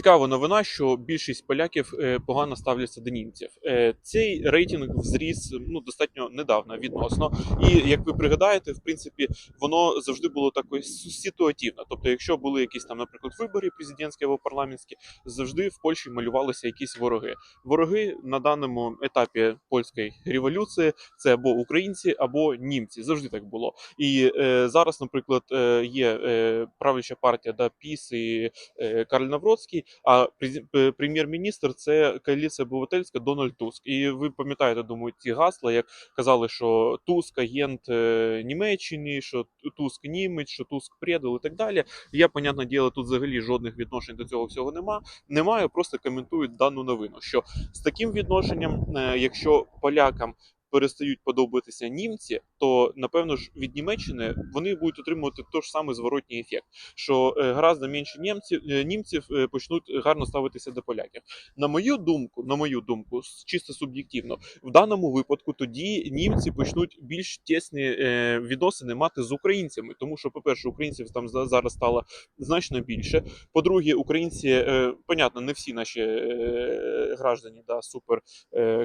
цікава новина, що більшість поляків е, погано ставляться до німців. Е, Цей рейтинг зріс ну достатньо недавно відносно. І як ви пригадаєте, в принципі, воно завжди було такою ситуативно. Тобто, якщо були якісь там, наприклад, вибори президентські або парламентські, завжди в Польщі малювалися якісь вороги. Вороги на даному етапі польської революції це або українці, або німці. Завжди так було. І е, зараз, наприклад, е, є е, правляча партія да, ПІС і е, Карл Навроцький, а прем'єр-міністр це коаліція обивательська Дональд Туск. І ви пам'ятаєте, думаю, ті гасла, як казали, що Туск агент е, Німеччини, що Туск німець, що Туск предал і так далі. Я, понятне діло, тут взагалі жодних відношень до цього всього нема. Немає, просто коментують дану новину. Що з таким відношенням, е, якщо полякам перестають подобатися німці, то напевно ж від Німеччини вони будуть отримувати той ж самий зворотній ефект, що е, гораздо менше німців е, німців е, почнуть гарно ставитися до поляків. На мою думку, на мою думку, чисто суб'єктивно, в даному випадку тоді німці почнуть більш тісні відносини мати з українцями, тому що, по-перше, українців там за- зараз стало значно більше. По-друге, українці, понятно, не всі наші граждані, да, супер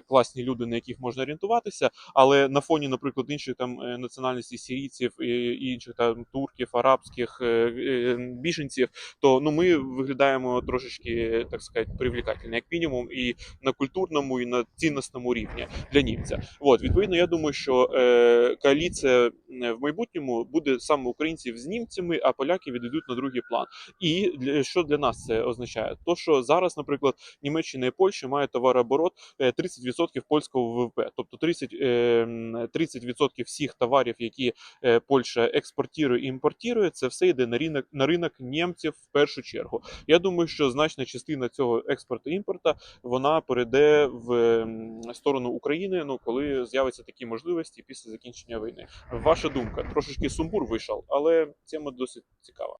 класні люди, на яких можна орієнтуватися, але на фоні, наприклад, інших там е, національностей сирійців і інших там турків, арабських е, е, біженців, то ну ми виглядаємо трошечки, так сказати, привлекательно, як мінімум, і на культурному, і на цінностному рівні для німця. От відповідно, я думаю, що коаліція в майбутньому буде саме українців з німцями, а поляки відійдуть на другий план. І для що для нас це означає? То що зараз, наприклад, Німеччина і Польща мають товарооборот е, 30% польського ВВП, тобто 30, е, м, 30% всіх товарів, які е, Польща експортує і імпортує, це все йде на ринок на ринок німців в першу чергу. Я думаю, що значна частина цього експорту імпорту вона перейде в сторону України. Ну коли з'являться такі можливості після закінчення війни. Ваша думка трошечки сумбур вийшов, але тема досить цікава.